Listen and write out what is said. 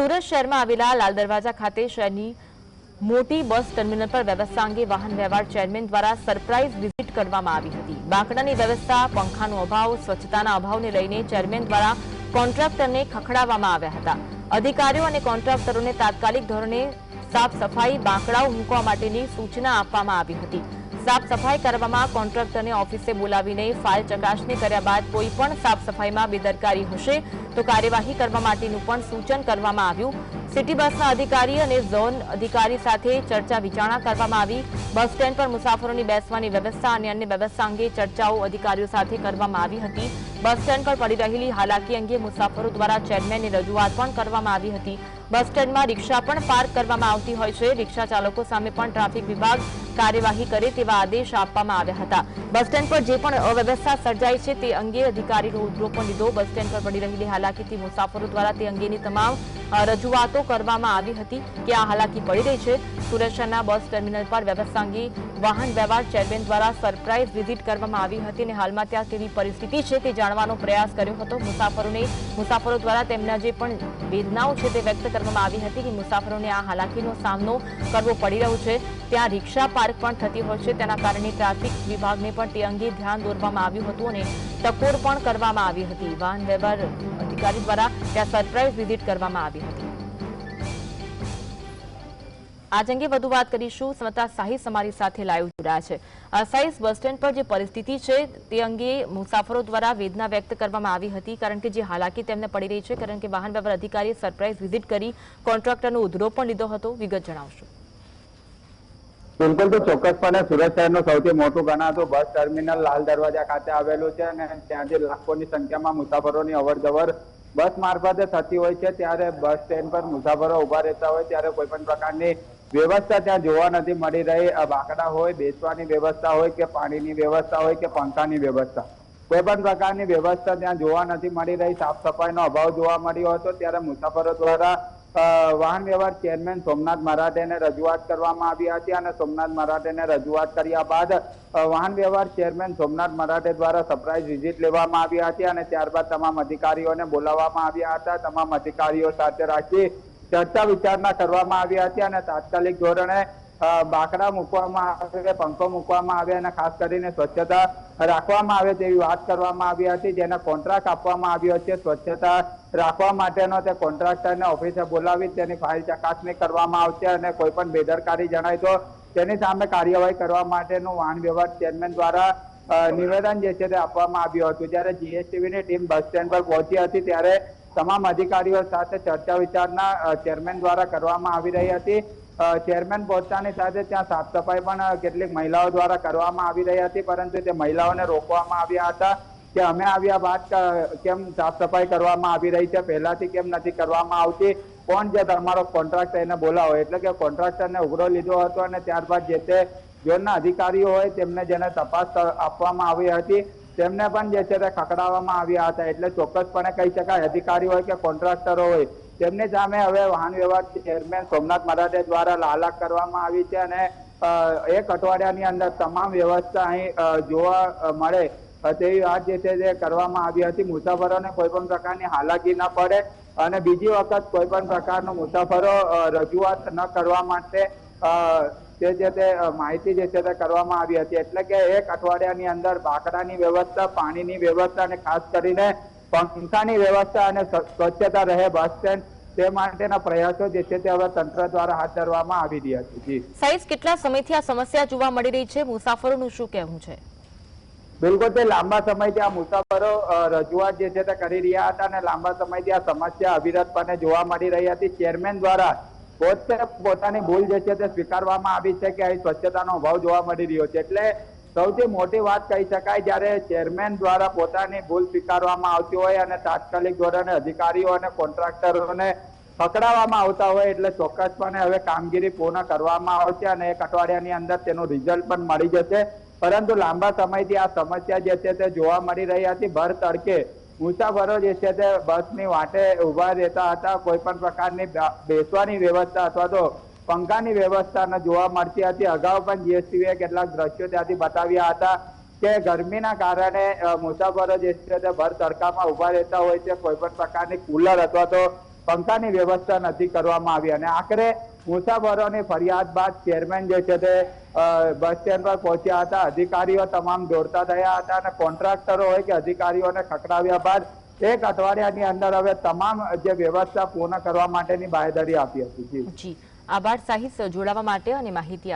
સુરત શહેરમાં આવેલા લાલ દરવાજા ખાતે શહેરની મોટી બસ ટર્મિનલ પર વ્યવસ્થા અંગે વાહન વ્યવહાર ચેરમેન દ્વારા સરપ્રાઇઝ વિઝિટ કરવામાં આવી હતી. બાંકડાની વ્યવસ્થા, પંખાનો અભાવ, સ્વચ્છતાના અભાવને લઈને ચેરમેન દ્વારા કોન્ટ્રાક્ટરને ખખડાવવામાં આવ્યા હતા. અધિકારીઓ અને કોન્ટ્રાક્ટરોને તાત્કાલિક ધોરણે સાફ સફાઈ, બાંકડાઓ મૂકવા માટેની સૂચના આપવામાં આવી હતી. સાફ સફાઈ કરવામાં કોન્ટ્રાક્ટરને ઓફિસે બોલાવીને ફાઇલ ચકાસણી કર્યા બાદ કોઈ પણ સાફ સફાઈમાં બેદરકારી હશે તો કાર્યવાહી કરવા માટેનું પણ સૂચન કરવામાં આવ્યું. સિટી બસના અધિકારી અને ઝોન અધિકારી સાથે ચર્ચા વિચારણા કરવામાં આવી. બસ સ્ટેન્ડ પર મુસાફરોની બેસવાની વ્યવસ્થા અને અન્ય વ્યવસ્થા અંગે ચર્ચાઓ અધિકારીઓ સાથે કરવામાં આવી હતી. બસ સ્ટેન્ડ પર પડી રહેલી હાલાકી અંગે મુસાફરો દ્વારા ચેરમેનને રજૂઆત પણ કરવામાં આવી હતી. બસ સ્ટેન્ડમાં રિક્ષા પણ પાર્ક કરવામાં આવતી હોય છે. રિક્ષા ચાલકો સામે પણ ટ્રાફિક વિભાગ કાર્યવાહી કરે તેવા આદેશ આપવામાં આવ્યા હતા. બસ સ્ટેન્ડ પર જે પણ અવ્યવસ્થા સર્જાઈ છે તે અંગે અધિકારીનો ઉધરો પણ લીધો. બસ સ્ટેન્ડ પર પડી રહેલી હાલાકીથી મુસાફરો દ્વારા તે અંગેની તમામ રજૂઆતો કરવામાં આવી હતી કે આ હાલાકી પડી રહી છે. સુરેશના બસ ટર્મિનલ પર વ્યવસ્થા અંગે વાહન વ્યવહાર ચેરમેન દ્વારા સરપ્રાઇઝ વિઝિટ કરવામાં આવી હતી અને હાલમાં ત્યાં કેવી પરિસ્થિતિ છે તે જાણવાનો પ્રયાસ કર્યો હતો. મુસાફરોને, મુસાફરો દ્વારા તેમના જે પણ વેદનાઓ છે તે વ્યક્ત કરવામાં આવી હતી કે મુસાફરોને આ હાલાકીનો સામનો કરવો પડી રહ્યો છે. ત્યાં રિક્ષા પાર્ક પણ થતી હોય છે. તેના કારણે ટ્રાફિક વિભાગને પણ તે અંગે ધ્યાન દોરવામાં આવ્યું હતું અને ટકોર પણ કરવામાં આવી હતી. વાહન વ્યવહાર અધિકારી દ્વારા ત્યાં સરપ્રાઇઝ વિઝિટ કરવામાં આવી હતી. આજ અંગે વધુ વાત કરીશું. સમતા સાહિસ અમારી સાથે લાઈવ જોડાયા છે. સાહિસ બસ સ્ટેન્ડ પર જે પરિસ્થિતિ છે, તે અંગે મુસાફરો દ્વારા વેદના વ્યક્ત કરવામાં આવી હતી. કારણ કે જે હાલાકી તેમને પડી રહી છે, કારણ કે વાહન વ્યવહાર અધિકારીએ સરપ્રાઇઝ વિઝિટ કરી કોન્ટ્રાક્ટરનો ઉધરો પણ લીધો હતો. વિગત જણાવશો. બિલકુલ તો ચોક્કસપણે સુરત શહેરનો સૌથી મોટો ગણાતો બસ ટર્મિનલ લાલ દરવાજા ખાતે આવેલું છે અને ત્યાંથી લાખોની સંખ્યામાં મુસાફરોની અવર જવર બસ મારફતે થતી હોય છે. ત્યારે બસ સ્ટેન્ડ પર મુસાફરો ઊભા રહેતા હોય, ત્યારે કોઈ પણ પ્રકારની વ્યવસ્થા ત્યાં જોવા નથી મળી રહી. બાકડા હોય, બેસવાની વ્યવસ્થા હોય કે પાણીની વ્યવસ્થા હોય કે પંખાની વ્યવસ્થા. કોઈ પણ પ્રકારની વ્યવસ્થા ત્યાં જોવા નથી મળી રહી. સાફ સફાઈનો અભાવ જોવા મળ્યો હતો. ત્યારે મુસાફરો દ્વારા વાહન વ્યવહાર ચેરમેન સોમનાથ મરાઠેને રજૂઆત કરવામાં આવી હતી અને સોમનાથ મરાઠેને રજૂઆત કર્યા બાદ વાહન વ્યવહાર ચેરમેન સોમનાથ મરાઠે દ્વારા સરપ્રાઇઝ વિઝિટ લેવામાં આવી હતી અને ત્યારબાદ તમામ અધિકારીઓને બોલાવવામાં આવ્યા હતા. તમામ અધિકારીઓ સાથે રાખી ચર્ચા વિચારણા કરવામાં આવી હતી અને તાત્કાલિક ધોરણે બાકડા મૂકવામાં આવે, પંખો મૂકવામાં આવે અને ખાસ કરીને સ્વચ્છતા રાખવામાં આવે તેવી વાત કરવામાં આવી હતી. જેને કોન્ટ્રાક્ટ આપવામાં આવ્યો છે. સ્વચ્છતા રાખવા માટેનો તે કોન્ટ્રાક્ટરને ઓફિસે બોલાવી તેની ફાઇલ ચકાસણી કરવામાં આવશે અને કોઈ પણ બેદરકારી જણાય તો તેની સામે કાર્યવાહી કરવા માટેનું વાહન વ્યવહાર ચેરમેન દ્વારા નિવેદન જે છે તે આપવામાં આવ્યું હતું. જ્યારે જીએસટીવી ની ટીમ બસ સ્ટેન્ડ પર પહોંચી હતી, ત્યારે તમામ અધિકારીઓ સાથે ચર્ચા વિચારના ચેરમેન દ્વારા કરવામાં આવી રહી હતી. ચેરમેન પહોંચતાની સાથે ત્યાં સાફ સફાઈ પણ કેટલીક મહિલાઓ દ્વારા કરવામાં આવી રહી હતી, પરંતુ તે મહિલાઓને રોકવામાં આવ્યા હતા કે અમે આવ્યા બાદ કેમ સાફ સફાઈ કરવામાં આવી રહી છે? પહેલાથી કેમ નથી કરવામાં આવતી? કોણ જે તમારો કોન્ટ્રાક્ટર એને બોલાવો. એટલે કે કોન્ટ્રાક્ટરને ઉઘરો લીધો હતો અને ત્યારબાદ જે તે ઝોનના અધિકારીઓ હોય તેમને જેને તપાસ આપવામાં આવી હતી. તેમને પણ જે છે તે ખકડાવવામાં આવ્યા હતા. એટલે ચોક્કસપણે કહી શકાય, અધિકારી હોય કે કોન્ટ્રાક્ટરો હોય, તેમની સામે હવે વાહન વ્યવહાર ચેરમેન સોમનાથ મરાઠે દ્વારા લાલાક કરવામાં આવી છે અને એક અઠવાડિયાની અંદર તમામ વ્યવસ્થા અહીં જોવા મળે તેવી વાત જે છે તે કરવામાં આવી હતી. મુસાફરોને કોઈ પણ પ્રકારની હાલાકી ન પડે અને બીજી વખત કોઈ પણ પ્રકારનો મુસાફરો રજૂઆત ન કરવા માટે તે જે તે માહિતી જે છે તે કરવામાં આવી હતી. એટલે કે એક અઠવાડિયાની અંદર બાકડાની વ્યવસ્થા પાણીની વ્યવસ્થા અને ખાસ કરીને પંખાની વ્યવસ્થા અને સ્વચ્છતા રહે બસ સ્ટેન્ડ તે માટેના પ્રયાસો જે છે તે હવે તંત્ર દ્વારા હાથ ધરવામાં આવી રહ્યા છે. જી. સાઈઝ કેટલા સમયથી આ સમસ્યા જોવા મળી રહી છે? મુસાફરોનું શું કહેવું છે? બિલકુલ તે લાંબા સમયથી આ મુસાફરો રજૂઆત જે છે તે કરી રહ્યા હતા અને લાંબા સમયથી આ સમસ્યા અવિરતપણે જોવા મળી રહી હતી. ચેરમેન દ્વારા પોતે પોતાની ભૂલ જે છે તે સ્વીકારવામાં આવી છે કે અહીં સ્વચ્છતાનો અભાવ જોવા મળી રહ્યો છે. એટલે સૌથી મોટી વાત કહી શકાય જ્યારે ચેરમેન દ્વારા પોતાની ભૂલ સ્વીકારવામાં આવતી હોય અને તાત્કાલિક ધોરણે અધિકારીઓ અને કોન્ટ્રાક્ટરોને પકડાવવામાં આવતા હોય એટલે ચોક્કસપણે હવે કામગીરી પૂર્ણ કરવામાં આવશે અને એક અઠવાડિયાની અંદર તેનું રિઝલ્ટ પણ મળી જશે. પરંતુ લાંબા સમયથી આ સમસ્યા જે છે તે જોવા મળી રહી હતી. ભર તડકે મુસાફરો જે છે તે બસની વાટે ઊભા રહેતા હતા. કોઈ પણ પ્રકારની બેસવાની વ્યવસ્થા અથવા તો પંખાની વ્યવસ્થા ન જોવા મળતી હતી. અગાઉ પણ જીએસટીવીએ કેટલાક દ્રશ્યો ત્યાંથી બતાવ્યા હતા કે ગરમીના કારણે મુસાફરો જે છે તે ભર તડકામાં ઊભા રહેતા હોય છે. કોઈ પણ પ્રકારની કુલર અથવા તો પંખાની વ્યવસ્થા નથી કરવામાં આવી. અને આખરે મુસાફરોની ફરિયાદ બાદ ચેરમેન જે છે તે બસ સ્ટેન્ડ પર પહોંચ્યા હતા. અધિકારીઓ તમામ દોડતા થયા હતા અને કોન્ટ્રાક્ટરો હોય કે અધિકારીઓને ખકડાવ્યા બાદ એક અઠવાડિયાની અંદર હવે તમામ જે વ્યવસ્થા પૂર્ણ કરવા માટેની બાહેધરી આપી હતી. જી. આભાર. સાહિત જોડાવા માટે અને માહિતી